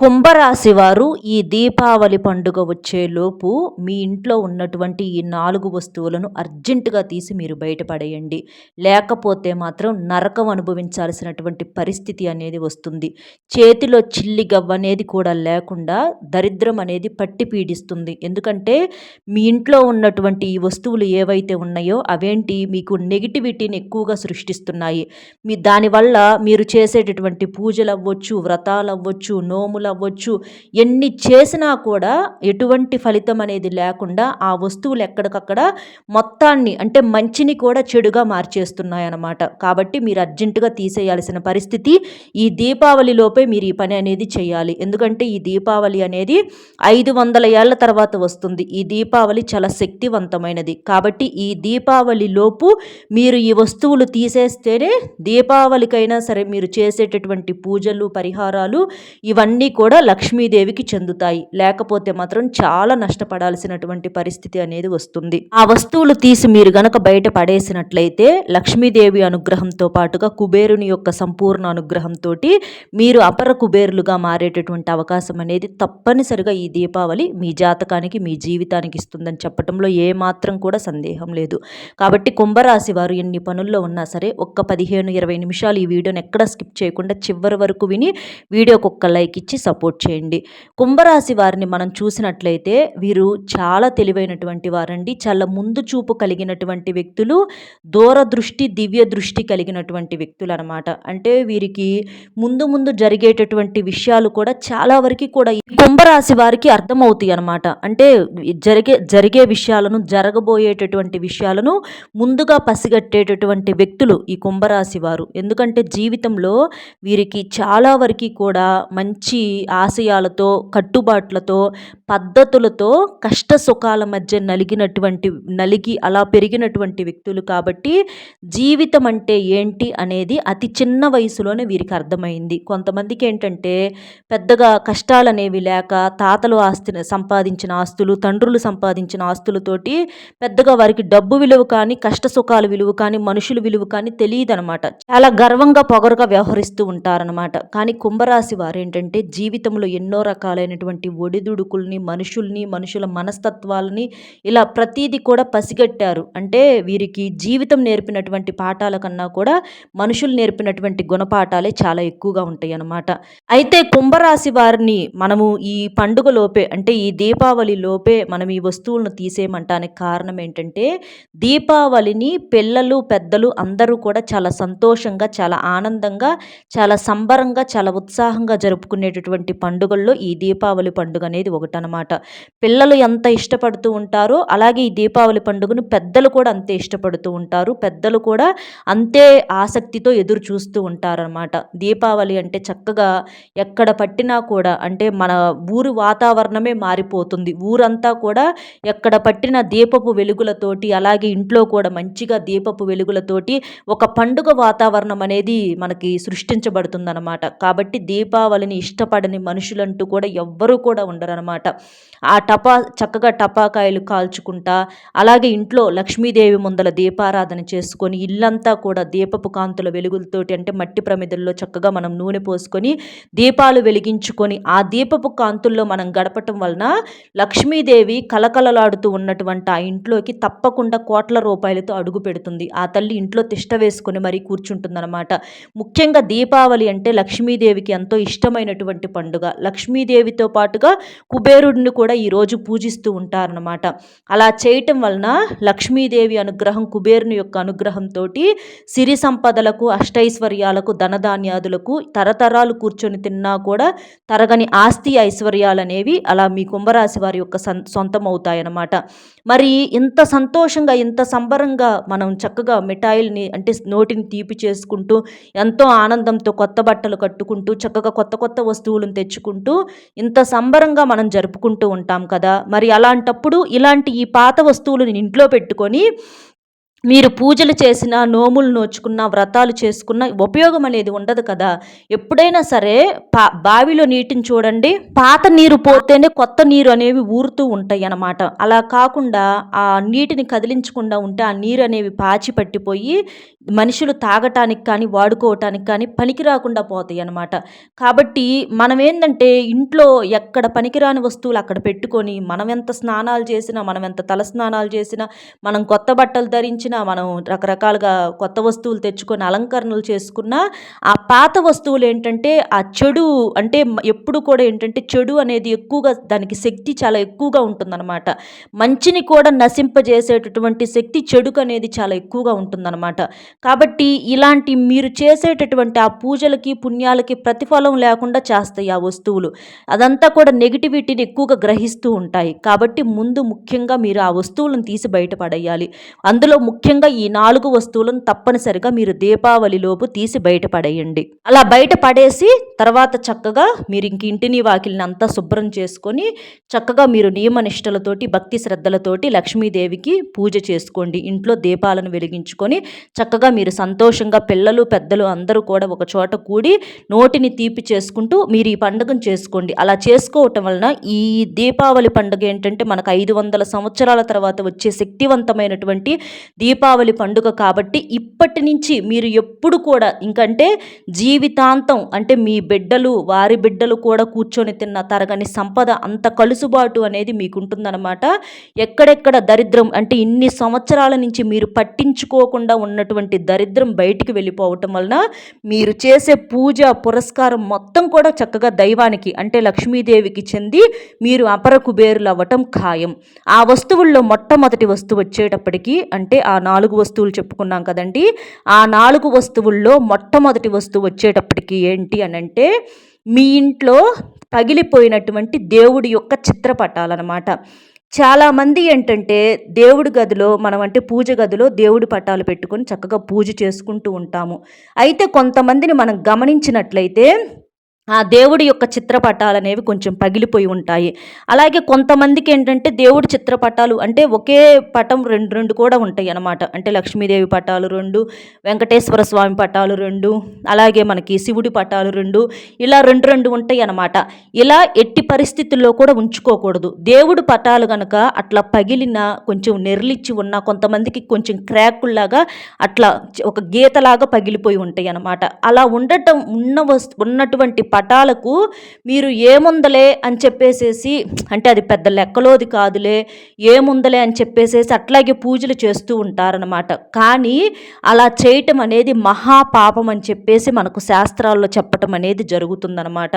కుంభరాశి వారు ఈ దీపావళి పండుగ వచ్చేలోపు మీ ఇంట్లో ఉన్నటువంటి ఈ నాలుగు వస్తువులను అర్జెంటుగా తీసి మీరు బయటపడేయండి. లేకపోతే మాత్రం నరకం అనుభవించాల్సినటువంటి పరిస్థితి అనేది వస్తుంది. చేతిలో చిల్లి గవ్వ అనేది కూడా లేకుండా దరిద్రం అనేది పట్టి పీడిస్తుంది. ఎందుకంటే మీ ఇంట్లో ఉన్నటువంటి ఈ వస్తువులు ఏవైతే ఉన్నాయో అవేంటి మీకు నెగిటివిటీని ఎక్కువగా సృష్టిస్తున్నాయి. మీ దానివల్ల మీరు చేసేటటువంటి పూజలు అవ్వచ్చు వ్రతాలు అవ్వచ్చు నోములు అవ్వచ్చు. ఎన్ని చేసినా కూడా ఎటువంటి ఫలితం అనేది లేకుండా ఆ వస్తువులు ఎక్కడికక్కడ మొత్తాన్ని అంటే మంచిని కూడా చెడుగా మార్చేస్తున్నాయి అన్నమాట కాబట్టి మీరు అర్జెంటుగా తీసేయాల్సిన పరిస్థితి ఈ దీపావళిలోపే మీరు ఈ పని అనేది చేయాలి. ఎందుకంటే ఈ దీపావళి అనేది ఐదు వందల ఏళ్ళ తర్వాత వస్తుంది. ఈ దీపావళి చాలా శక్తివంతమైనది. కాబట్టి ఈ దీపావళి లోపు మీరు ఈ వస్తువులు తీసేస్తేనే దీపావళికైనా సరే మీరు చేసేటటువంటి పూజలు పరిహారాలు ఇవన్నీ కూడా లక్ష్మీదేవికి చెందుతాయి. లేకపోతే మాత్రం చాలా నష్టపడాల్సినటువంటి పరిస్థితి అనేది వస్తుంది. ఆ వస్తువులు తీసి మీరు గనక బయట పడేసినట్లయితే లక్ష్మీదేవి అనుగ్రహంతో పాటుగా కుబేరుని యొక్క సంపూర్ణ అనుగ్రహంతో మీరు అపర కుబేరులుగా మారేటటువంటి అవకాశం అనేది తప్పనిసరిగా ఈ దీపావళి మీ జాతకానికి మీ జీవితానికి ఇస్తుందని చెప్పడంలో ఏమాత్రం కూడా సందేహం లేదు. కాబట్టి కుంభరాశి వారు ఎన్ని పనుల్లో ఉన్నా సరే ఒక్క పదిహేను ఇరవై నిమిషాలు ఈ వీడియోని ఎక్కడ స్కిప్ చేయకుండా చివరి వరకు విని వీడియోకి ఒక్క లైక్ ఇచ్చి సపోర్ట్ చేయండి. కుంభరాశి వారిని మనం చూసినట్లయితే వీరు చాలా తెలివైనటువంటి వారండి. చాలా ముందు చూపు కలిగినటువంటి వ్యక్తులు దూరదృష్టి దివ్య దృష్టి కలిగినటువంటి వ్యక్తులు అనమాట అంటే వీరికి ముందు ముందు జరిగేటటువంటి విషయాలు కూడా చాలా వరకు కూడా కుంభరాశి వారికి అర్థమవుతాయి అనమాట అంటే జరిగే జరిగే విషయాలను జరగబోయేటటువంటి విషయాలను ముందుగా పసిగట్టేటటువంటి వ్యక్తులు ఈ కుంభరాశి వారు. ఎందుకంటే జీవితంలో వీరికి చాలా వరకు కూడా మంచి ఆశయాలతో కట్టుబాట్లతో పద్ధతులతో కష్ట సుఖాల మధ్య నలిగినటువంటి నలిగి అలా పెరిగినటువంటి వ్యక్తులు కాబట్టి జీవితం అంటే ఏంటి అనేది అతి చిన్న వయసులోనే వీరికి అర్థమైంది. కొంతమందికి ఏంటంటే పెద్దగా కష్టాలు అనేవి లేక తాతలు ఆస్తిని సంపాదించిన ఆస్తులు తండ్రులు సంపాదించిన ఆస్తులతోటి పెద్దగా వారికి డబ్బు విలువ కానీ కష్ట సుఖాల విలువ కానీ మనుషుల విలువ కానీ తెలియదు అనమాట చాలా గర్వంగా పొగరుగా వ్యవహరిస్తూ ఉంటారనమాట. కానీ కుంభరాశి వారు ఏంటంటే జీవితంలో ఎన్నో రకాలైనటువంటి ఒడిదుడుకుల్ని మనుషుల్ని మనుషుల మనస్తత్వాలని ఇలా ప్రతీది కూడా పసిగట్టారు. అంటే వీరికి జీవితం నేర్పినటువంటి పాఠాల కన్నా కూడా మనుషులు నేర్పినటువంటి గుణపాఠాలే చాలా ఎక్కువగా ఉంటాయి అన్నమాట అయితే కుంభరాశి వారిని మనము ఈ పండుగ లోపే అంటే ఈ దీపావళి లోపే మనం ఈ వస్తువులను తీసేయమంటానికి కారణం ఏంటంటే దీపావళిని పిల్లలు పెద్దలు అందరూ కూడా చాలా సంతోషంగా చాలా ఆనందంగా చాలా సంబరంగా చాలా ఉత్సాహంగా జరుపుకునేటటువంటి పండుగల్లో ఈ దీపావళి పండుగ అనేది ఒకటనమాట పిల్లలు ఎంత ఇష్టపడుతూ ఉంటారో అలాగే ఈ దీపావళి పండుగను పెద్దలు కూడా అంతే ఇష్టపడుతూ ఉంటారు. పెద్దలు కూడా అంతే ఆసక్తితో ఎదురు చూస్తూ ఉంటారనమాట దీపావళి అంటే చక్కగా ఎక్కడ పట్టినా కూడా అంటే మన ఊరు వాతావరణమే మారిపోతుంది. ఊరంతా కూడా ఎక్కడ పట్టిన దీపపు వెలుగులతోటి అలాగే ఇంట్లో కూడా మంచిగా దీపపు వెలుగులతోటి ఒక పండుగ వాతావరణం అనేది మనకి సృష్టించబడుతుందన్నమాట. కాబట్టి దీపావళిని ఇష్టపడని మనుషులంటూ కూడా ఎవ్వరూ కూడా ఉండరనమాట ఆ టపా చక్కగా టపాకాయలు కాల్చుకుంటా అలాగే ఇంట్లో లక్ష్మీదేవి ముందల దీపారాధన చేసుకొని ఇల్లంతా కూడా దీపపు కాంతుల వెలుగులతోటి అంటే మట్టి ప్రమిదల్లో చక్కగా మనం నూనె పోసుకొని దీపాలు వెలిగించుకొని ఆ దీపపు కాంతుల్లో మనం గడపటం వలన లక్ష్మీదేవి కలకలలాడుతూ ఉన్నటువంటి ఆ ఇంట్లోకి తప్పకుండా కోట్ల రూపాయలతో అడుగు పెడుతుంది. ఆ తల్లి ఇంట్లో తిష్ట వేసుకొని మరీ కూర్చుంటుందన్నమాట. ముఖ్యంగా దీపావళి అంటే లక్ష్మీదేవికి ఎంతో ఇష్టమైనటువంటి పండుగ. లక్ష్మీదేవితో పాటుగా కుబేరుడిని కూడా ఈరోజు పూజిస్తూ ఉంటారనమాట అలా చేయటం వలన లక్ష్మీదేవి అనుగ్రహం కుబేరుని యొక్క అనుగ్రహంతో సిరి సంపదలకు అష్టైశ్వర్యాలకు ధనధాన్యాదులకు తరతరాలు కూర్చొని తిన్నా కూడా తరగని ఆస్తి ఐశ్వర్యాలు అనేవి అలా మీ కుంభరాశి వారి యొక్క సొంతం అవుతాయన్నమాట మరి ఇంత సంతోషంగా ఇంత సంబరంగా మనం చక్కగా మిఠాయిల్ని అంటే నోటిని తీపి చేసుకుంటూ ఎంతో ఆనందంతో కొత్త బట్టలు కట్టుకుంటూ చక్కగా కొత్త కొత్త వస్తువులను తెచ్చుకుంటూ ఇంత సంబరంగా మనం జరుపుకుంటూ ఉంటాం కదా. మరి అలాంటప్పుడు ఇలాంటి ఈ పాత వస్తువులను ఇంట్లో పెట్టుకొని మీరు పూజలు చేసినా నోములు నోచుకున్న వ్రతాలు చేసుకున్న ఉపయోగం అనేది ఉండదు కదా. ఎప్పుడైనా సరే పా బావిలో నీటిని చూడండి. పాత నీరు పోతేనే కొత్త నీరు అనేవి ఊరుతూ ఉంటాయి అన్నమాట. అలా కాకుండా ఆ నీటిని కదిలించకుండా ఉంటే ఆ నీరు అనేవి పాచి పట్టిపోయి మనుషులు తాగటానికి కానీ వాడుకోవటానికి కానీ పనికి రాకుండా పోతాయి అన్నమాట. కాబట్టి మనం ఏంటంటే ఇంట్లో ఎక్కడ పనికిరాని వస్తువులు అక్కడ పెట్టుకొని మనం ఎంత స్నానాలు చేసినా మనం ఎంత తల స్నానాలు చేసినా మనం కొత్త బట్టలు ధరించి మనం రకరకాలుగా కొత్త వస్తువులు తెచ్చుకొని అలంకరణలు చేసుకున్న ఆ పాత వస్తువులు ఏంటంటే ఆ చెడు అంటే ఎప్పుడు కూడా ఏంటంటే చెడు అనేది ఎక్కువగా దానికి శక్తి చాలా ఎక్కువగా ఉంటుందన్నమాట. మంచిని కూడా నశింపజేసేటటువంటి శక్తి చెడుకు అనేది చాలా ఎక్కువగా ఉంటుందన్నమాట. కాబట్టి ఇలాంటి మీరు చేసేటటువంటి ఆ పూజలకి పుణ్యాలకి ప్రతిఫలం లేకుండా చేస్తాయి ఆ వస్తువులు. అదంతా కూడా నెగిటివిటీని ఎక్కువగా గ్రహిస్తూ ఉంటాయి. కాబట్టి ముందు ముఖ్యంగా మీరు ఆ వస్తువులను తీసి బయటపడేయాలి అందులో ముఖ్యంగా ఈ నాలుగు వస్తువులను తప్పనిసరిగా మీరు దీపావళిలోపు తీసి బయటపడేయండి అలా బయట పడేసి తర్వాత చక్కగా మీరు ఇంక ఇంటిని వాకిలిని అంతా శుభ్రం చేసుకొని చక్కగా మీరు నియమనిష్టలతోటి భక్తి శ్రద్ధలతోటి లక్ష్మీదేవికి పూజ చేసుకోండి. ఇంట్లో దీపాలను వెలిగించుకొని చక్కగా మీరు సంతోషంగా పిల్లలు పెద్దలు అందరూ కూడా ఒక చోట కూడి నోటిని తీపి చేసుకుంటూ మీరు ఈ పండుగను చేసుకోండి. అలా చేసుకోవటం వలన ఈ దీపావళి పండుగ ఏంటంటే మనకు ఐదు వందల సంవత్సరాల తర్వాత వచ్చే శక్తివంతమైనటువంటి దీపావళి పండుగ కాబట్టి ఇప్పటి నుంచి మీరు ఎప్పుడు కూడా ఇంకంటే జీవితాంతం అంటే మీ బిడ్డలు వారి బిడ్డలు కూడా కూర్చొని తిన్న తరగని సంపద అంత కలుసుబాటు అనేది మీకు ఉంటుందన్నమాట ఎక్కడెక్కడ దరిద్రం అంటే ఇన్ని సంవత్సరాల నుంచి మీరు పట్టించుకోకుండా ఉన్నటువంటి దరిద్రం బయటికి వెళ్ళిపోవటం వలన మీరు చేసే పూజ పురస్కారం మొత్తం కూడా చక్కగా దైవానికి అంటే లక్ష్మీదేవికి చెంది మీరు అపర కుబేరులు అవ్వటం ఖాయం. ఆ వస్తువుల్లో మొట్టమొదటి వస్తువు వచ్చేటప్పటికి అంటే ఆ నాలుగు వస్తువులు చెప్పుకున్నాం కదండి. ఆ నాలుగు వస్తువుల్లో మొట్టమొదటి వస్తువు వచ్చేటప్పటికి ఏంటి అని అంటే మీ ఇంట్లో పగిలిపోయినటువంటి దేవుడి యొక్క చిత్రపటాలన్నమాట. చాలామంది ఏంటంటే దేవుడి గదిలో మనం అంటే పూజ గదిలో దేవుడి పటాలు పెట్టుకొని చక్కగా పూజ చేసుకుంటూ ఉంటాము. అయితే కొంతమందిని మనం గమనించినట్లయితే ఆ దేవుడి యొక్క చిత్రపటాలు అనేవి కొంచెం పగిలిపోయి ఉంటాయి. అలాగే కొంతమందికి ఏంటంటే దేవుడి చిత్రపటాలు అంటే ఒకే పటం రెండు రెండు కూడా ఉంటాయి అన్నమాట. అంటే లక్ష్మీదేవి పటాలు రెండు వెంకటేశ్వర స్వామి పటాలు రెండు అలాగే మనకి శివుడి పటాలు రెండు ఇలా రెండు రెండు ఉంటాయి అన్నమాట. ఇలా ఎట్టి పరిస్థితుల్లో కూడా ఉంచుకోకూడదు. దేవుడి పటాలు కనుక అట్లా పగిలిన కొంచెం నెరలిచ్చి ఉన్న కొంతమందికి కొంచెం క్రాకుల్లాగా అట్లా ఒక గీతలాగా పగిలిపోయి ఉంటాయి అన్నమాట. అలా ఉండటం ఉన్న ఉన్నటువంటి పటాలకు మీరు ఏముందలే అని చెప్పేసేసి అంటే అది పెద్ద లెక్కలోది కాదులే ఏముందలే అని చెప్పేసేసి అట్లాగే పూజలు చేస్తూ ఉంటారనమాట కానీ అలా చేయటం అనేది మహాపాపం అని చెప్పేసి మనకు శాస్త్రాల్లో చెప్పటం అనేది జరుగుతుందనమాట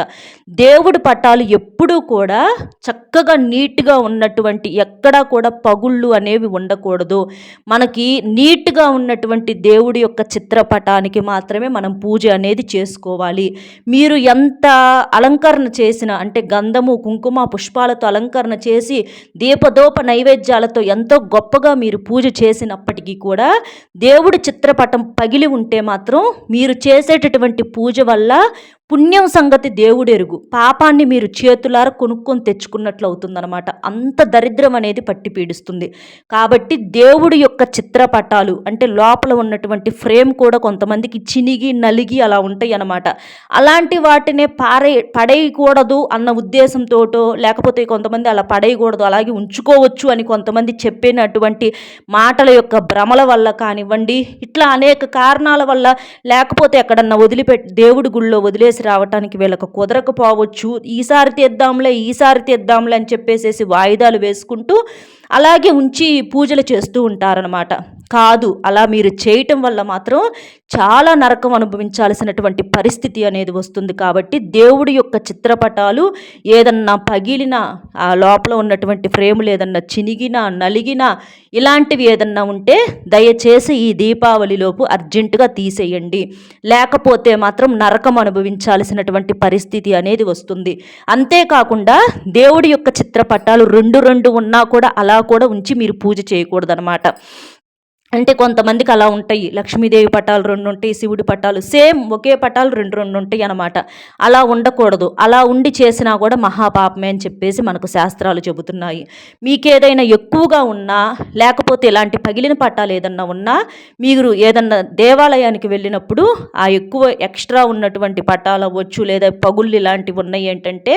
దేవుడి పటాలు ఎప్పుడూ కూడా చక్కగా నీట్గా ఉన్నటువంటి ఎక్కడా కూడా పగుళ్ళు అనేవి ఉండకూడదు. మనకి నీట్గా ఉన్నటువంటి దేవుడి యొక్క చిత్రపటానికి మాత్రమే మనం పూజ అనేది చేసుకోవాలి. మీరు ఎంత అంత అలంకరణ చేసిన అంటే గంధము కుంకుమ పుష్పాలతో అలంకరణ చేసి దీపదోప నైవేద్యాలతో ఎంతో గొప్పగా మీరు పూజ చేసినప్పటికీ కూడా దేవుడి చిత్రపటం పగిలి ఉంటే మాత్రం మీరు చేసేటటువంటి పూజ వల్ల పుణ్యం సంగతి దేవుడెరుగు పాపాన్ని మీరు చేతులార కొనుక్కొని తెచ్చుకున్నట్లు అవుతుందన్నమాట అంత దరిద్రం అనేది పట్టి పీడిస్తుంది. కాబట్టి దేవుడి యొక్క చిత్రపటాలు అంటే లోపల ఉన్నటువంటి ఫ్రేమ్ కూడా కొంతమందికి చినిగి నలిగి అలా ఉంటాయి అన్నమాట అలాంటి వాటినే పారే పడేయకూడదు అన్న ఉద్దేశంతోటో లేకపోతే కొంతమంది అలా పడేయకూడదు అలాగే ఉంచుకోవచ్చు అని కొంతమంది చెప్పినటువంటి మాటల యొక్క భ్రమల వల్ల కానివ్వండి ఇట్లా అనేక కారణాల వల్ల లేకపోతే ఎక్కడన్నా వదిలిపెట్టి దేవుడి గుళ్ళో వదిలేసి రావటానికి వీళ్ళకు కుదరకపోవచ్చు. ఈసారి తీద్దాంలే ఈసారి తీద్దాంలే అని చెప్పేసేసి వాయిదాలు వేసుకుంటూ అలాగే ఉంచి పూజలు చేస్తూ ఉంటారనమాట కాదు. అలా మీరు చేయటం వల్ల మాత్రం చాలా నరకం అనుభవించాల్సినటువంటి పరిస్థితి అనేది వస్తుంది. కాబట్టి దేవుడి యొక్క చిత్రపటాలు ఏదన్నా పగిలిన ఆ లోపల ఉన్నటువంటి ఫ్రేములు ఏదన్నా చినిగినా నలిగినా ఇలాంటివి ఏదన్నా ఉంటే దయచేసి ఈ దీపావళిలోపు అర్జెంటుగా తీసేయండి. లేకపోతే మాత్రం నరకం అనుభవించాల్సినటువంటి పరిస్థితి అనేది వస్తుంది. అంతేకాకుండా దేవుడి యొక్క చిత్రపటాలు రెండు రెండు ఉన్నా కూడా అలా కూడా ఉంచి మీరు పూజ చేయకూడదనమాట అంటే కొంతమందికి అలా ఉంటాయి. లక్ష్మీదేవి పటాలు రెండు ఉంటాయి శివుడి పటాలు. సేమ్ ఒకే పటాలు రెండు రెండు ఉంటాయి అనమాట అలా ఉండకూడదు. అలా ఉండి చేసినా కూడా మహాపాపమే అని చెప్పేసి మనకు శాస్త్రాలు చెబుతున్నాయి. మీకేదైనా ఎక్కువగా ఉన్నా లేకపోతే ఇలాంటి పగిలిన పటాలు ఏదన్నా ఉన్నా మీరు ఏదన్నా దేవాలయానికి వెళ్ళినప్పుడు ఆ ఎక్కువ ఎక్స్ట్రా ఉన్నటువంటి పటాలు అవ్వచ్చు లేదా పగుళ్ళు ఇలాంటివి ఉన్నాయి ఏంటంటే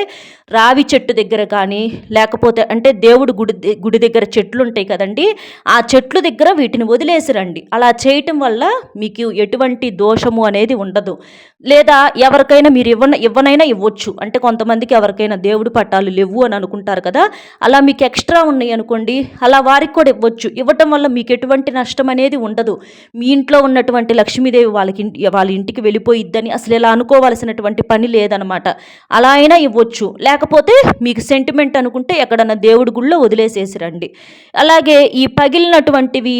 రావి చెట్టు దగ్గర కానీ లేకపోతే అంటే దేవుడు గుడి గుడి దగ్గర చెట్లు ఉంటాయి కదండి ఆ చెట్లు దగ్గర వీటిని వదిలి వదిలేసిరండి. అలా చేయటం వల్ల మీకు ఎటువంటి దోషము అనేది ఉండదు. లేదా ఎవరికైనా మీరు ఇవ్వన ఇవ్వనైనా ఇవ్వచ్చు. అంటే కొంతమందికి ఎవరికైనా దేవుడు పట్టాలు లేవు అని అనుకుంటారు కదా. అలా మీకు ఎక్స్ట్రా ఉన్నాయి అనుకోండి అలా వారికి కూడా ఇవ్వచ్చు. ఇవ్వటం వల్ల మీకు ఎటువంటి నష్టం అనేది ఉండదు. మీ ఇంట్లో ఉన్నటువంటి లక్ష్మీదేవి వాళ్ళకి వాళ్ళ ఇంటికి వెళ్ళిపోయిద్దని అసలు ఇలా అనుకోవాల్సినటువంటి పని లేదనమాట. అలా అయినా ఇవ్వచ్చు. లేకపోతే మీకు సెంటిమెంట్ అనుకుంటే ఎక్కడన్నా దేవుడి గుళ్ళో వదిలేసేసిరండి. అలాగే ఈ పగిలినటువంటివి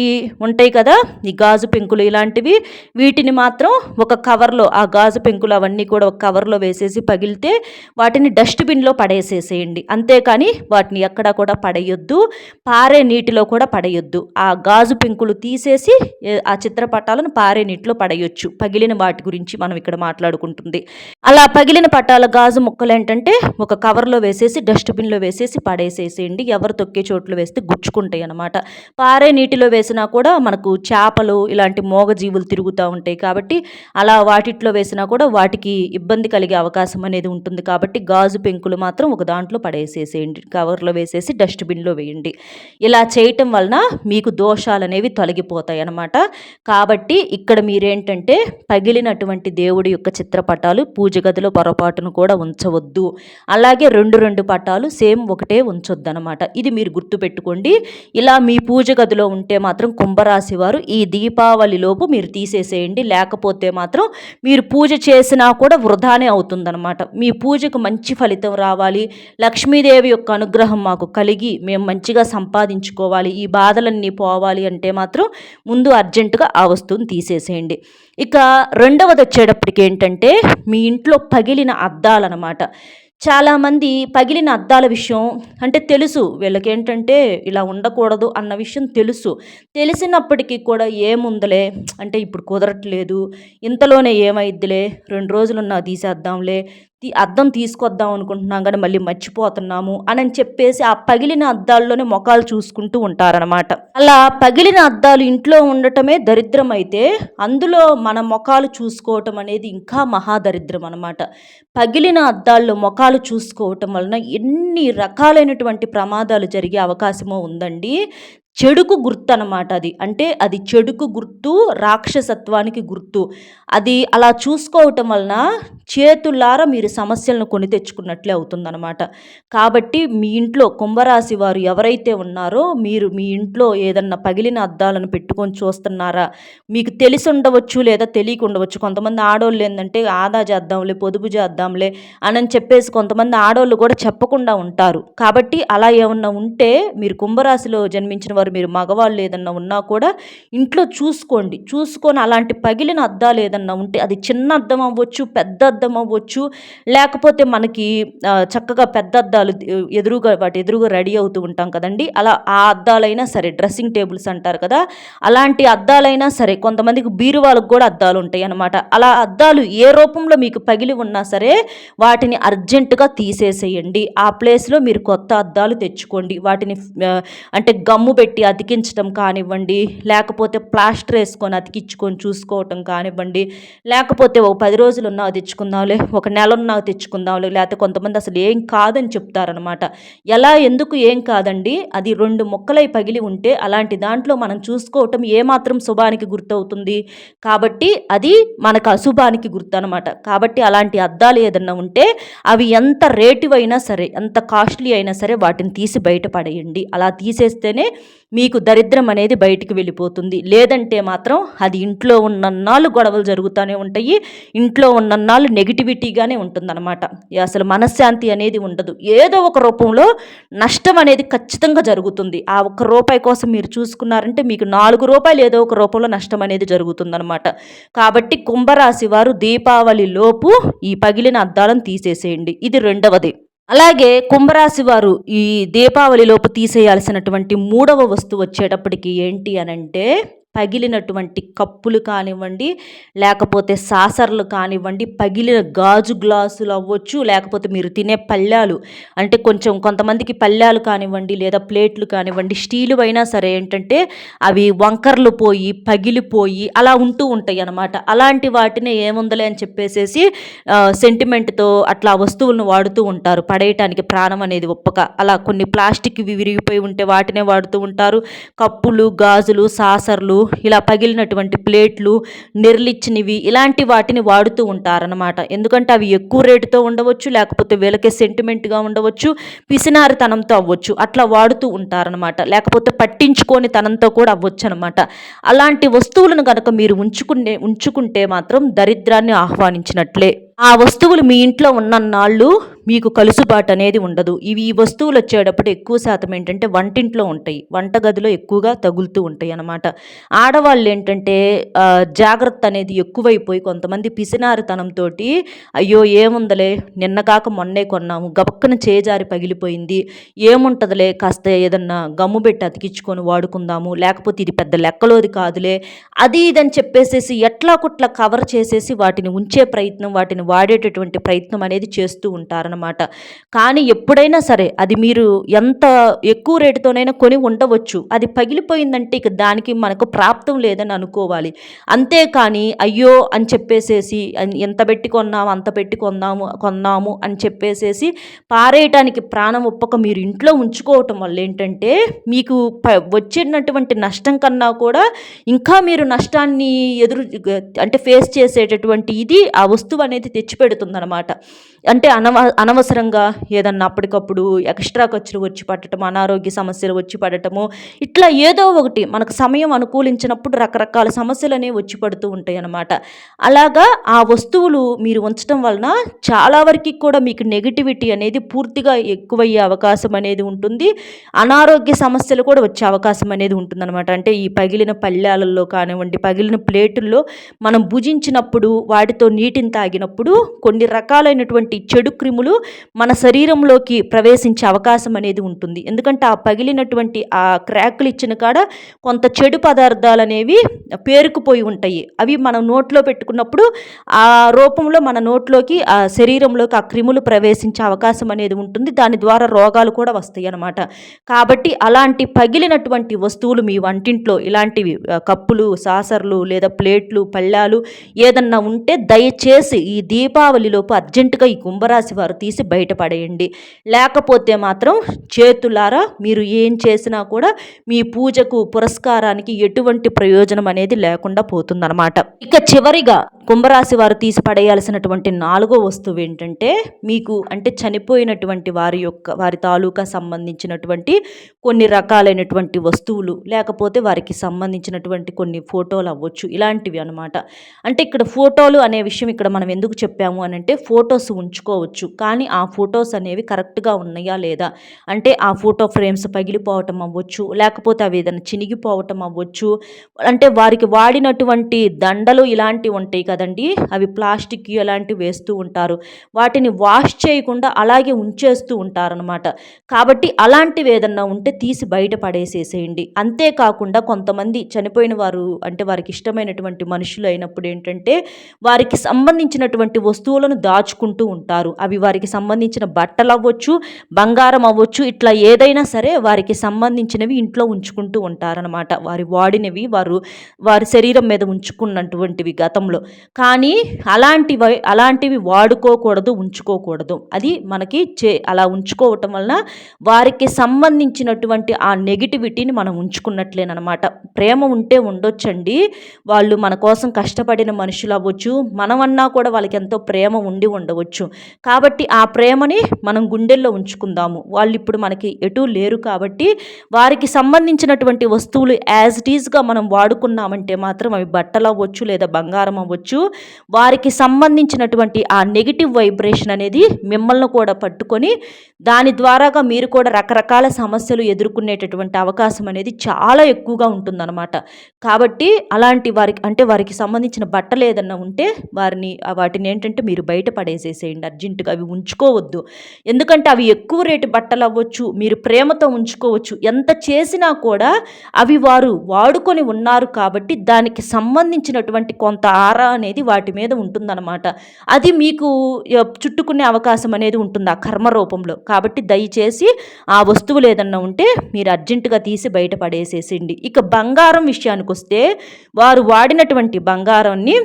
ఉంటాయి కదా? ఈ గాజు పెంకులు ఇలాంటివి. వీటిని మాత్రం ఒక కవర్లో ఆ గాజు పెంకులు అవన్నీ కూడా ఒక కవర్లో వేసేసి పగిలితే వాటిని డస్ట్బిన్లో పడేసేసేయండి. అంతేకాని వాటిని ఎక్కడా కూడా పడేయొద్దు. పారే నీటిలో కూడా పడేయొద్దు. ఆ గాజు పెంకులు తీసేసి ఆ చిత్రపటాలను పారే నీటిలో పడేయొచ్చు. పగిలిన వాటి గురించి మనం ఇక్కడ మాట్లాడుకుంటుంది. అలా పగిలిన పటాల గాజు ముక్కలు ఏంటంటే ఒక కవర్లో వేసేసి డస్ట్బిన్లో వేసేసి పడేసేసేయండి. ఎవరు తొక్కే చోట్లు వేస్తే గుచ్చుకుంటాయి అనమాట పారే నీటిలో వేసినా కూడా మనకు చేపలు ఇలాంటి మోగజీవులు తిరుగుతూ ఉంటాయి కాబట్టి అలా వాటిట్లో వేసినా కూడా వాటికి ఇబ్బంది కలిగే అవకాశం అనేది ఉంటుంది కాబట్టి గాజు పెంకులు మాత్రం ఒక దాంట్లో పడేసేసేయండి. కవర్లో వేసేసి డస్ట్బిన్లో వేయండి. ఇలా చేయటం వలన మీకు దోషాలు అనేవి తొలగిపోతాయి అన్నమాట. కాబట్టి ఇక్కడ మీరేంటంటే పగిలినటువంటి దేవుడి యొక్క చిత్రపటాలు పూజ గదిలో పొరపాటును కూడా ఉంచవద్దు. అలాగే రెండు రెండు పటాలు సేమ్ ఒకటే ఉంచొద్దు అనమాట ఇది మీరు గుర్తుపెట్టుకోండి. ఇలా మీ పూజ గదిలో ఉంటే మాత్రం కుంభరాశి వారు ఈ దీపావళిలోపు మీరు తీసేసేయండి. లేకపోతే మాత్రం మీరు పూజ చేసినా కూడా వృధానే అవుతుందన్నమాట. మీ పూజకు మంచి ఫలితం రావాలి. లక్ష్మీదేవి యొక్క అనుగ్రహం మాకు కలిగి మేము మంచిగా సంపాదించుకోవాలి. ఈ బాధలన్నీ పోవాలి అంటే మాత్రం ముందు అర్జెంటుగా ఆ వస్తువుని తీసేసేయండి. ఇక రెండవది వచ్చేటప్పటికి ఏంటంటే మీ ఇంట్లో పగిలిన అద్దాలన్నమాట. చాలామంది పగిలిన అద్దాల విషయం అంటే తెలుసు. వీళ్ళకేంటంటే ఇలా ఉండకూడదు అన్న విషయం తెలుసు. తెలిసినప్పటికీ కూడా ఏముందలే? అంటే ఇప్పుడు కుదరట్లేదు. ఇంతలోనే ఏమైద్దిలే? రెండు రోజులున్నా తీసేద్దాంలే. అద్దం తీసుకొద్దాం అనుకుంటున్నాం కానీ మళ్ళీ మర్చిపోతున్నాము అని చెప్పేసి ఆ పగిలిన అద్దాల్లోనే మొఖాలు చూసుకుంటూ ఉంటారనమాట అలా పగిలిన అద్దాలు ఇంట్లో ఉండటమే దరిద్రం అయితే అందులో మన మొఖాలు చూసుకోవటం అనేది ఇంకా మహాదరిద్రం అనమాట పగిలిన అద్దాల్లో మొఖాలు చూసుకోవటం వలన ఎన్ని రకాలైనటువంటి ప్రమాదాలు జరిగే అవకాశమో ఉందండి. చెడుకు గుర్తు అనమాట అది. అంటే అది చెడుకు గుర్తు రాక్షసత్వానికి గుర్తు. అది అలా చూసుకోవటం వలన చేతులారా మీరు సమస్యలను కొని తెచ్చుకున్నట్లే అవుతుందన్నమాట. కాబట్టి మీ ఇంట్లో కుంభరాశి వారు ఎవరైతే ఉన్నారో మీరు మీ ఇంట్లో ఏదన్నా పగిలిన అద్దాలను పెట్టుకొని చూస్తున్నారా? మీకు తెలిసి ఉండవచ్చు లేదా తెలియక ఉండవచ్చు. కొంతమంది ఆడవాళ్ళు ఏంటంటే ఆదా చేద్దాంలే పొదుపు చేద్దాంలే అని చెప్పేసి కొంతమంది ఆడవాళ్ళు కూడా చెప్పకుండా ఉంటారు. కాబట్టి అలా ఏమన్నా ఉంటే మీరు కుంభరాశిలో జన్మించిన వారు మీరు మగవాళ్ళు ఏదన్నా ఉన్నా కూడా ఇంట్లో చూసుకోండి. చూసుకొని అలాంటి పగిలిన అద్దాలు ఏదన్నా ఉంటే అది చిన్న అద్దం అవ్వచ్చు పెద్ద అద్దం అవ్వచ్చు లేకపోతే మనకి చక్కగా పెద్ద అద్దాలు ఎదురుగా వాటి ఎదురుగా రెడీ అవుతూ ఉంటాం కదండి. అలా ఆ అద్దాలైనా సరే డ్రెస్సింగ్ టేబుల్స్ అంటారు కదా అలాంటి అద్దాలైనా సరే కొంతమందికి బీరువాళ్ళకు కూడా అద్దాలు ఉంటాయి అన్నమాట. అలా అద్దాలు ఏ రూపంలో మీకు పగిలి ఉన్నా సరే వాటిని అర్జెంటుగా తీసేసేయండి. ఆ ప్లేస్లో మీరు కొత్త అద్దాలు తెచ్చుకోండి. వాటిని అంటే గమ్ము పెట్టి పెట్టి అతికించడం కానివ్వండి లేకపోతే ప్లాస్టర్ వేసుకొని అతికించుకొని చూసుకోవటం కానివ్వండి లేకపోతే ఒక పది రోజులు ఉన్నావు తెచ్చుకుందాంలే ఒక నెల ఉన్నా తెచ్చుకుందాంలే లేకపోతే కొంతమంది అసలు ఏం కాదని చెప్తారనమాట ఎలా ఎందుకు ఏం కాదండి అది రెండు మొక్కలై పగిలి ఉంటే అలాంటి దాంట్లో మనం చూసుకోవటం ఏమాత్రం శుభానికి గుర్తవుతుంది. కాబట్టి అది మనకు అశుభానికి గుర్తు అనమాట కాబట్టి అలాంటి అద్దాలు ఏదన్నా ఉంటే అవి ఎంత రేటివైనా సరే ఎంత కాస్ట్లీ అయినా సరే వాటిని తీసి బయటపడేయండి అలా తీసేస్తేనే మీకు దరిద్రం అనేది బయటికి వెళ్ళిపోతుంది. లేదంటే మాత్రం అది ఇంట్లో ఉన్నన్నాళ్ళు గొడవలు జరుగుతూనే ఉంటాయి. ఇంట్లో ఉన్నన్నాళ్ళు నెగిటివిటీగానే ఉంటుందన్నమాట. అసలు మనశ్శాంతి అనేది ఉండదు. ఏదో ఒక రూపంలో నష్టం అనేది ఖచ్చితంగా జరుగుతుంది. ఆ ఒక్క రూపాయి కోసం మీరు చూసుకున్నారంటే మీకు నాలుగు రూపాయలు ఏదో ఒక రూపంలో నష్టం అనేది జరుగుతుందన్నమాట. కాబట్టి కుంభరాశి వారు దీపావళి లోపు ఈ పగిలిన అద్దాలను తీసేసేయండి. ఇది రెండవది. అలాగే కుంభరాశి వారు ఈ దీపావళిలోపు తీసేయాల్సినటువంటి మూడవ వస్తువు వచ్చేటప్పటికి ఏంటి అనంటే పగిలినటువంటి కప్పులు కానివ్వండి లేకపోతే సాసర్లు కానివ్వండి పగిలిన గాజు గ్లాసులు అవ్వచ్చు లేకపోతే మీరు తినే పళ్ళాలు. అంటే కొంచెం కొంతమందికి పళ్ళాలు కానివ్వండి లేదా ప్లేట్లు కానివ్వండి స్టీలు అయినా సరే ఏంటంటే అవి వంకర్లు పోయి పగిలిపోయి అలా ఉంటూ ఉంటాయి అన్నమాట. అలాంటి వాటిని ఏముందలే అని చెప్పేసేసి సెంటిమెంట్తో అట్లా వస్తువులను వాడుతూ ఉంటారు. పడేయటానికి ప్రాణం అనేది ఒప్పక. అలా కొన్ని ప్లాస్టిక్ విరిగిపోయి ఉంటే వాటినే వాడుతూ ఉంటారు. కప్పులు గాజులు సాసర్లు ఇలా పగిలినటువంటి ప్లేట్లు నెర్లిచ్చినవి ఇలాంటి వాటిని వాడుతూ ఉంటారనమాట ఎందుకంటే అవి ఎక్కువ రేటుతో ఉండవచ్చు లేకపోతే వీళ్ళకే సెంటిమెంట్గా ఉండవచ్చు పిసినారితనంతో అవ్వచ్చు. అట్లా వాడుతూ ఉంటారనమాట లేకపోతే పట్టించుకొని తనంతో కూడా అవ్వచ్చు అనమాట అలాంటి వస్తువులను కనుక మీరు ఉంచుకునే ఉంచుకుంటే మాత్రం దరిద్రాన్ని ఆహ్వానించినట్లే. ఆ వస్తువులు మీ ఇంట్లో ఉన్న నాళ్ళు మీకు కలుసుబాటు అనేది ఉండదు. ఇవి ఈ వస్తువులు వచ్చేటప్పుడు ఎక్కువ శాతం ఏంటంటే వంటింట్లో ఉంటాయి. వంటగదిలో ఎక్కువగా తగులుతూ ఉంటాయి అన్నమాట. ఆడవాళ్ళు ఏంటంటే జాగ్రత్త అనేది ఎక్కువైపోయి కొంతమంది పిసినారితనంతో అయ్యో ఏముందలే నిన్న కాక మొన్నే కొన్నాము గబక్కన చేజారి పగిలిపోయింది ఏముంటుందిలే కాస్త ఏదన్నా గమ్ము పెట్టి అతికించుకొని వాడుకుందాము లేకపోతే ఇది పెద్ద లెక్కలోది కాదులే అది ఇదని చెప్పేసేసి ఎట్లా కుట్లా కవర్ చేసేసి వాటిని ఉంచే ప్రయత్నం వాటిని వాడేటటువంటి ప్రయత్నం అనేది చేస్తూ ఉంటారనమాట కానీ ఎప్పుడైనా సరే అది మీరు ఎంత ఎక్కువ రేటుతోనైనా కొని ఉండవచ్చు. అది పగిలిపోయిందంటే ఇక దానికి మనకు ప్రాప్తం లేదని అనుకోవాలి. అంతేకాని అయ్యో అని చెప్పేసేసి ఎంత పెట్టి కొన్నాము అంత పెట్టి కొన్నాము కొన్నాము అని చెప్పేసేసి పారేయటానికి ప్రాణం ఒప్పక మీరు ఇంట్లో ఉంచుకోవటం వల్ల ఏంటంటే మీకు వచ్చినటువంటి నష్టం కన్నా కూడా ఇంకా మీరు నష్టాన్ని ఎదురు అంటే ఫేస్ చేసేటటువంటి ఇది ఆ వస్తువు అనేది తెచ్చిపెడుతుందనమాట అంటే అనవ అనవసరంగా ఏదన్నా అప్పటికప్పుడు ఎక్స్ట్రా ఖర్చులు వచ్చి పడటం అనారోగ్య సమస్యలు వచ్చి పడటము ఇట్లా ఏదో ఒకటి మనకు సమయం అనుకూలించినప్పుడు రకరకాల సమస్యలు అనేవి వచ్చి పడుతూ ఉంటాయి అన్నమాట అలాగా ఆ వస్తువులు మీరు ఉంచడం వలన చాలా వరకు కూడా మీకు నెగిటివిటీ అనేది పూర్తిగా ఎక్కువయ్యే అవకాశం అనేది ఉంటుంది. అనారోగ్య సమస్యలు కూడా వచ్చే అవకాశం అనేది ఉంటుందన్నమాట. అంటే ఈ పగిలిన పళ్ళాలలో కానివ్వండి పగిలిన ప్లేటుల్లో మనం భుజించినప్పుడు వాటితో నీటిని తాగినప్పుడు కొన్ని రకాలైనటువంటి చెడు క్రిములు మన శరీరంలోకి ప్రవేశించే అవకాశం అనేది ఉంటుంది. ఎందుకంటే ఆ పగిలినటువంటి ఆ క్రాకులు ఇచ్చిన కాడ కొంత చెడు పదార్థాలు అనేవి పేరుకుపోయి ఉంటాయి. అవి మనం నోట్లో పెట్టుకున్నప్పుడు ఆ రూపంలో మన నోట్లోకి ఆ శరీరంలోకి ఆ క్రిములు ప్రవేశించే అవకాశం అనేది ఉంటుంది. దాని ద్వారా రోగాలు కూడా వస్తాయి అన్నమాట. కాబట్టి అలాంటి పగిలినటువంటి వస్తువులు మీ వంటింట్లో ఇలాంటివి కప్పులు సాసర్లు లేదా ప్లేట్లు పళ్ళాలు ఏదన్నా ఉంటే దయచేసి ఈ దీపావళిలోపు అర్జెంటుగా ఈ కుంభరాశి వారు తీసి బయటపడేయండి. లేకపోతే మాత్రం చేతులారా మీరు ఏం చేసినా కూడా మీ పూజకు పురస్కారానికి ఎటువంటి ప్రయోజనం అనేది లేకుండా పోతుందన్నమాట. ఇక చివరిగా కుంభరాశి వారు తీసి పడేయాల్సినటువంటి నాలుగో వస్తువు ఏంటంటే మీకు అంటే చనిపోయినటువంటి వారి యొక్క వారి తాలూకా సంబంధించినటువంటి కొన్ని రకాలైనటువంటి వస్తువులు లేకపోతే వారికి సంబంధించినటువంటి కొన్ని ఫోటోలు అవ్వచ్చు. ఇలాంటివి అనమాట అంటే ఇక్కడ ఫోటోలు అనే విషయం ఇక్కడ మనం ఎందుకు చెప్పాము అని అంటే ఫొటోస్ ఉంచుకోవచ్చు. కానీ ఆ ఫొటోస్ అనేవి కరెక్ట్గా ఉన్నాయా లేదా? అంటే ఆ ఫోటో ఫ్రేమ్స్ పగిలిపోవటం అవ్వచ్చు లేకపోతే అవి ఏదైనా చినిగిపోవటం అవ్వచ్చు. అంటే వారికి వాడినటువంటి దండలు ఇలాంటివి ఉంటాయి కదండి. అవి ప్లాస్టిక్ అలాంటివి వేస్తూ ఉంటారు. వాటిని వాష్ చేయకుండా అలాగే ఉంచేస్తూ ఉంటారనమాట కాబట్టి అలాంటివి ఏదన్నా ఉంటే తీసి బయట పడేసేసేయండి. అంతేకాకుండా కొంతమంది చనిపోయిన వారు అంటే వారికి ఇష్టమైనటువంటి మనుషులు అయినప్పుడు ఏంటంటే వారికి సంబంధించినటువంటి వస్తువులను దాచుకుంటూ ఉంటారు. అవి వారికి సంబంధించిన బట్టలు అవ్వచ్చు బంగారం అవ్వచ్చు ఇట్లా ఏదైనా సరే వారికి సంబంధించినవి ఇంట్లో ఉంచుకుంటూ ఉంటారనమాట వారి వాడినవి వారు వారి శరీరం మీద ఉంచుకున్నటువంటివి గతంలో. కానీ అలాంటివి అలాంటివి వాడుకోకూడదు ఉంచుకోకూడదు. అది మనకి చే అలా ఉంచుకోవటం వలన వారికి సంబంధించినటువంటి ఆ నెగిటివిటీని మనం ఉంచుకున్నట్లేనమాట ప్రేమ ఉంటే ఉండొచ్చండి. వాళ్ళు మన కోసం కష్టపడిన మనుషులు అవ్వచ్చు. మనమన్నా కూడా వాళ్ళకి ఎంతో ప్రేమ ఉండి ఉండవచ్చు. కాబట్టి ఆ ప్రేమని మనం గుండెల్లో ఉంచుకుందాము. వాళ్ళు ఇప్పుడు మనకి ఎటు లేరు కాబట్టి వారికి సంబంధించినటువంటి వస్తువులు యాజ్ ఇట్ ఈజ్గా మనం వాడుకున్నామంటే మాత్రం అవి బట్టలు అవ్వచ్చు లేదా బంగారం అవ్వచ్చు. వారికి సంబంధించినటువంటి ఆ నెగిటివ్ వైబ్రేషన్ అనేది మిమ్మల్ని కూడా పట్టుకొని దాని ద్వారాగా మీరు కూడా రకరకాల సమస్యలు ఎదుర్కొనేటటువంటి అవకాశం అనేది చాలా ఎక్కువగా ఉంటుందన్నమాట. కాబట్టి అలాంటి వారికి అంటే వారికి సంబంధించిన బట్టలు ఏదన్నా ఉంటే వారిని వాటిని వాటిని ఏంటంటే మీరు బయట పడేసేసేయండి అర్జెంటుగా అవి ఉంచుకోవద్దు. ఎందుకంటే అవి ఎక్కువ రేటు బట్టలు అవ్వచ్చు మీరు ప్రేమతో ఉంచుకోవచ్చు. ఎంత చేసినా కూడా అవి వారు వాడుకొని ఉన్నారు కాబట్టి దానికి సంబంధించినటువంటి కొంత ఆరా అనేది వాటి మీద ఉంటుందన్నమాట. అది మీకు చుట్టుకునే అవకాశం అనేది ఉంటుంది ఆ కర్మ రూపంలో. కాబట్టి దయచేసి ఆ వస్తువులు ఏదన్నా ఉంటే మీరు అర్జెంటుగా తీసి బయట పడేసేసిండి ఇక బంగారం విషయానికి వస్తే వారు వాడినటువంటి బంగారాన్ని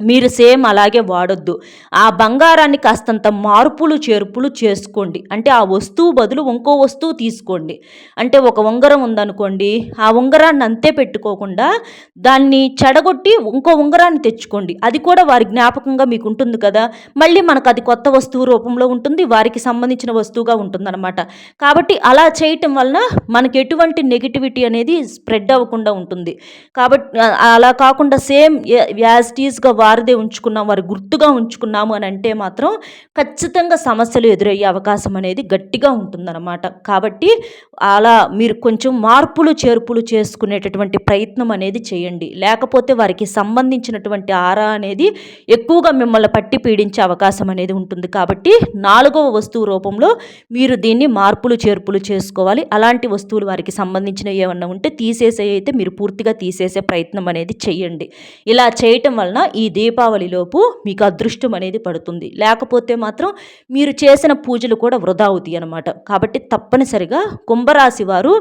మీరు సేమ్ అలాగే వాడొద్దు. ఆ బంగారాన్ని కాస్తంత మార్పులు చేర్పులు చేసుకోండి. అంటే ఆ వస్తువు బదులు ఇంకో వస్తువు తీసుకోండి. అంటే ఒక ఉంగరం ఉందనుకోండి ఆ ఉంగరాన్ని అంతే పెట్టుకోకుండా దాన్ని చెడగొట్టి ఇంకో ఉంగరాన్ని తెచ్చుకోండి. అది కూడా వారి జ్ఞాపకంగా మీకు ఉంటుంది కదా? మళ్ళీ మనకు అది కొత్త వస్తువు రూపంలో ఉంటుంది వారికి సంబంధించిన వస్తువుగా ఉంటుందన్నమాట. కాబట్టి అలా చేయటం వలన మనకి ఎటువంటి నెగిటివిటీ అనేది స్ప్రెడ్ అవ్వకుండా ఉంటుంది. కాబట్టి అలా కాకుండా సేమ్ యాజ్ టీజ్గా వారిదే ఉంచుకున్నాం వారి గుర్తుగా ఉంచుకున్నాము అని అంటే మాత్రం ఖచ్చితంగా సమస్యలు ఎదురయ్యే అవకాశం అనేది గట్టిగా ఉంటుందన్నమాట. కాబట్టి అలా మీరు కొంచెం మార్పులు చేర్పులు చేసుకునేటటువంటి ప్రయత్నం అనేది చేయండి. లేకపోతే వారికి సంబంధించినటువంటి ఆరా అనేది ఎక్కువగా మిమ్మల్ని పట్టి పీడించే అవకాశం అనేది ఉంటుంది. కాబట్టి నాలుగవ వస్తువు రూపంలో మీరు దీన్ని మార్పులు చేర్పులు చేసుకోవాలి. అలాంటి వస్తువులు వారికి సంబంధించినవి ఏమన్నా ఉంటే తీసేసే అయితే మీరు పూర్తిగా తీసేసే ప్రయత్నం అనేది చేయండి. ఇలా చేయటం వలన ఈ దీపావళిలోపు మీకు అదృష్టం అనేది పడుతుంది. లేకపోతే మాత్రం మీరు చేసిన పూజలు కూడా వృధా అవుతాయి అనమాట కాబట్టి తప్పనిసరిగా కుంభరాశి వారు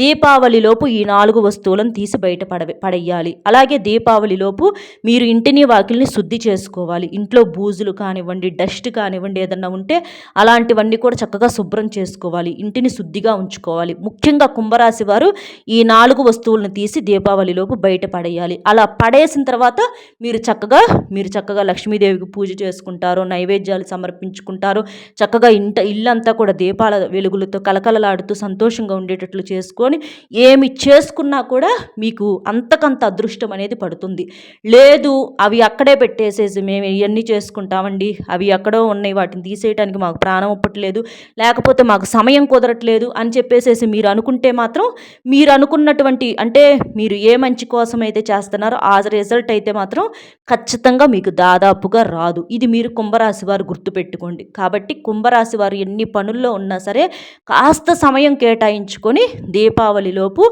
దీపావళిలోపు ఈ నాలుగు వస్తువులను తీసి బయట పడ పడేయాలి. అలాగే దీపావళిలోపు మీరు ఇంటిని వాకిల్ని శుద్ధి చేసుకోవాలి. ఇంట్లో బూజులు కానివ్వండి డస్ట్ కానివ్వండి ఏదన్నా ఉంటే అలాంటివన్నీ కూడా చక్కగా శుభ్రం చేసుకోవాలి. ఇంటిని శుద్ధిగా ఉంచుకోవాలి. ముఖ్యంగా కుంభరాశి వారు ఈ నాలుగు వస్తువులను తీసి దీపావళిలోపు బయట పడేయాలి. అలా పడేసిన తర్వాత మీరు చక్కగా మీరు చక్కగా లక్ష్మీదేవికి పూజ చేసుకుంటారు నైవేద్యాలు సమర్పించుకుంటారు. చక్కగా ఇంట ఇల్లంతా కూడా దీపాల వెలుగులతో కలకలలాడుతూ సంతోషంగా ఉండేటట్లు చేసుకొని ఏమి చేసుకున్నా కూడా మీకు అంతకంత అదృష్టం అనేది పడుతుంది. లేదు అవి అక్కడే పెట్టేసేసి మేము ఇవన్నీ చేసుకుంటామండి. అవి ఎక్కడో ఉన్నాయి వాటిని తీసేయడానికి మాకు ప్రాణం ఒప్పట్లేదు. లేకపోతే మాకు సమయం కుదరట్లేదు అని చెప్పేసేసి మీరు అనుకుంటే మాత్రం మీరు అనుకున్నటువంటి అంటే మీరు ఏ మంచి కోసం అయితే చేస్తున్నారో ఆ రిజల్ట్ అయితే మాత్రం ఖచ్చితంగా ఖచ్చితంగా మీకు దాదాపుగా రాదు. ఇది మీరు కుంభరాశి వారు గుర్తుపెట్టుకోండి. కాబట్టి కుంభరాశి వారు ఎన్ని పనుల్లో ఉన్నా సరే కాస్త సమయం కేటాయించుకొని దీపావళిలోపు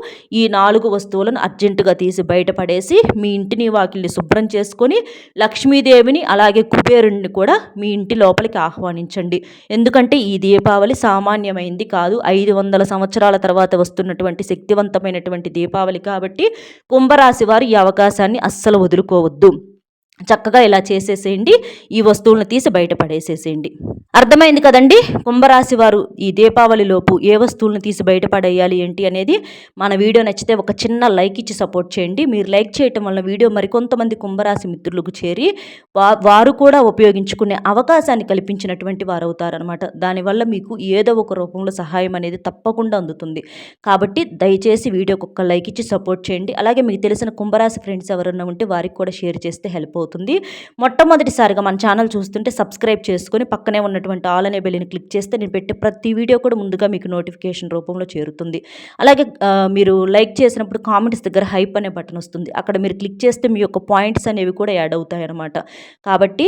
ఈ నాలుగు వస్తువులను అర్జెంటుగా తీసి బయటపడేసి మీ ఇంటిని వాకిల్ని శుభ్రం చేసుకొని లక్ష్మీదేవిని అలాగే కుబేరుణ్ణి కూడా మీ ఇంటి లోపలికి ఆహ్వానించండి. ఎందుకంటే ఈ దీపావళి సామాన్యమైంది కాదు. ఐదు వందల సంవత్సరాల తర్వాత వస్తున్నటువంటి శక్తివంతమైనటువంటి దీపావళి కాబట్టి కుంభరాశి వారు ఈ అవకాశాన్ని అస్సలు వదులుకోవద్దు. చక్కగా ఇలా చేసేసేయండి. ఈ వస్తువులను తీసి బయటపడేసేసేయండి అర్థమైంది కదండి? కుంభరాశి వారు ఈ దీపావళిలోపు ఏ వస్తువులను తీసి బయటపడేయాలి ఏంటి అనేది మన వీడియో నచ్చితే ఒక చిన్న లైక్ ఇచ్చి సపోర్ట్ చేయండి. మీరు లైక్ చేయటం వల్ల వీడియో మరికొంతమంది కుంభరాశి మిత్రులకు చేరి వారు కూడా ఉపయోగించుకునే అవకాశాన్ని కల్పించినటువంటి వారు అవుతారనమాట దానివల్ల మీకు ఏదో ఒక రూపంలో సహాయం అనేది తప్పకుండా అందుతుంది. కాబట్టి దయచేసి వీడియోకి ఒక లైక్ ఇచ్చి సపోర్ట్ చేయండి. అలాగే మీకు తెలిసిన కుంభరాశి ఫ్రెండ్స్ ఎవరన్నా ఉంటే వారికి కూడా షేర్ చేస్తే హెల్ప్ అవుతుంది. మొట్టమొదటిసారిగా మన ఛానల్ చూస్తుంటే సబ్స్క్రైబ్ చేసుకొని పక్కనే ఉన్నటువంటి ఆల్ అనే బెల్లిని క్లిక్ చేస్తే నేను పెట్టే ప్రతి వీడియో కూడా ముందుగా మీకు నోటిఫికేషన్ రూపంలో చేరుతుంది. అలాగే మీరు లైక్ చేసినప్పుడు కామెంట్స్ దగ్గర హైప్ అనే బటన్ వస్తుంది. అక్కడ మీరు క్లిక్ చేస్తే మీ యొక్క పాయింట్స్ అనేవి కూడా యాడ్ అవుతాయి అన్నమాట. కాబట్టి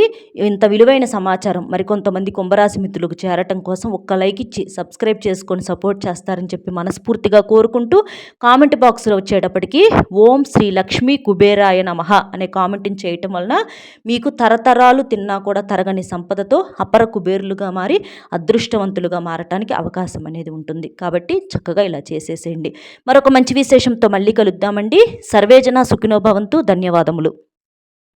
ఇంత విలువైన సమాచారం మరికొంతమంది కుంభరాశి మిత్రులకు చేరటం కోసం ఒక్క లైక్ ఇచ్చి సబ్స్క్రైబ్ చేసుకొని సపోర్ట్ చేస్తారని చెప్పి మనస్ఫూర్తిగా కోరుకుంటూ కామెంట్ బాక్స్లో వచ్చేటప్పటికి ఓం శ్రీ లక్ష్మీ కుబేరాయ నమ అనే కామెంట్ని చేయటం వల్ల వలన మీకు తరతరాలు తిన్నా కూడా తరగని సంపదతో అపర కుబేరులుగా మారి అదృష్టవంతులుగా మారటానికి అవకాశం అనేది ఉంటుంది. కాబట్టి చక్కగా ఇలా చేసేసేయండి. మరొక మంచి విశేషంతో మళ్ళీ కలుద్దామండి. సర్వేజన సుఖినోభవంతు. ధన్యవాదములు.